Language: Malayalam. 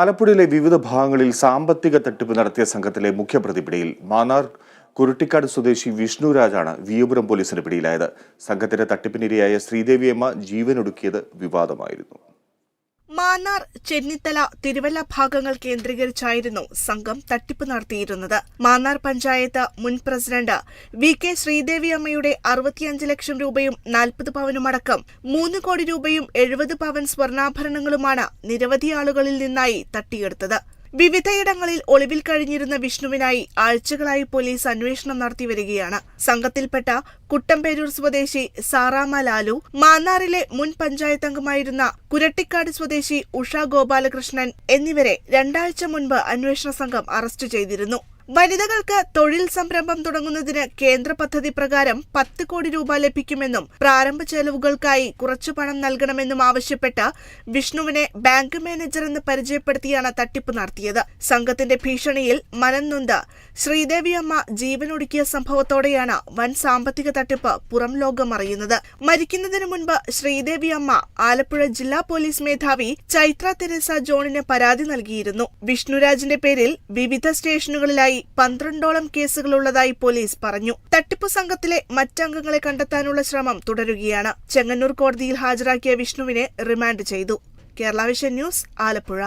ആലപ്പുഴയിലെ വിവിധ ഭാഗങ്ങളിൽ സാമ്പത്തിക തട്ടിപ്പ് നടത്തിയ സംഘത്തിലെ മുഖ്യപ്രതിപിടിയിൽ മാന്നാർ കുരുട്ടിക്കാട് സ്വദേശി വിഷ്ണുരാജാണ് വിയപുരം പോലീസിന് പിടിയിലായത്. സംഘത്തിന്റെ തട്ടിപ്പിനിരയായ ശ്രീദേവിയമ്മ ജീവനൊടുക്കിയത് വിവാദമായിരുന്നു. മാന്നാർ ചെന്നിത്തല തിരുവല്ല ഭാഗങ്ങൾ കേന്ദ്രീകരിച്ചായിരുന്നു സംഘം തട്ടിപ്പ് നടത്തിയിരുന്നത്. മാന്നാർ പഞ്ചായത്ത് മുൻ പ്രസിഡന്റ് വി കെ ശ്രീദേവി അമ്മയുടെ അറുപത്തിയഞ്ച് ലക്ഷം രൂപയും നാൽപ്പത് പവനുമടക്കം മൂന്ന് കോടി രൂപയും എഴുപത് പവൻ സ്വർണാഭരണങ്ങളുമാണ് നിരവധി ആളുകളിൽ നിന്നായി തട്ടിയെടുത്തത്. വിവിധയിടങ്ങളിൽ ഒളിവിൽ കഴിഞ്ഞിരുന്ന വിഷ്ണുവിനായി ആഴ്ചകളായി പോലീസ് അന്വേഷണം നടത്തി വരികയാണ്. സംഘത്തിൽപ്പെട്ട കുട്ടമ്പേരൂർ സ്വദേശി സാറാമ ലാലു മാന്നാറിലെ മുൻ പഞ്ചായത്ത് അംഗമായിരുന്ന കുരട്ടിക്കാട് സ്വദേശി ഉഷ ഗോപാലകൃഷ്ണൻ എന്നിവരെ രണ്ടാഴ്ച മുൻപ് അന്വേഷണ സംഘം അറസ്റ്റ് ചെയ്തിരുന്നു. വനിതകൾക്ക് തൊഴിൽ സംരംഭം തുടങ്ങുന്നതിന് കേന്ദ്ര പദ്ധതി പ്രകാരം പത്ത് കോടി രൂപ ലഭിക്കുമെന്നും പ്രാരംഭ ചെലവുകൾക്കായി കുറച്ചു പണം നൽകണമെന്നും ആവശ്യപ്പെട്ട് വിഷ്ണുവിനെ ബാങ്ക് മാനേജർ എന്ന് പരിചയപ്പെടുത്തിയാണ് തട്ടിപ്പ് നടത്തിയത്. സംഘത്തിന്റെ ഭീഷണിയിൽ മനംനൊന്ത് ശ്രീദേവിയമ്മ ജീവനൊടുക്കിയ സംഭവത്തോടെയാണ് വൻ സാമ്പത്തിക തട്ടിപ്പ് പുറം ലോകം അറിയുന്നത്. മരിക്കുന്നതിന് മുൻപ് ശ്രീദേവിയമ്മ ആലപ്പുഴ ജില്ലാ പോലീസ് മേധാവി ചൈത്ര തെരേസ ജോണിന് പരാതി നൽകിയിരുന്നു. വിഷ്ണുരാജിന്റെ പേരിൽ വിവിധ സ്റ്റേഷനുകളിലായി പന്ത്രണ്ടോളം കേസുകളുള്ളതായി പോലീസ് പറഞ്ഞു. തട്ടിപ്പു സംഘത്തിലെ മറ്റംഗങ്ങളെ കണ്ടെത്താനുള്ള ശ്രമം തുടരുകയാണ്. ചെങ്ങന്നൂർ കോടതിയിൽ ഹാജരാക്കിയ വിഷ്ണുവിനെ റിമാൻഡ് ചെയ്തു. Kerala vision news Alappuzha.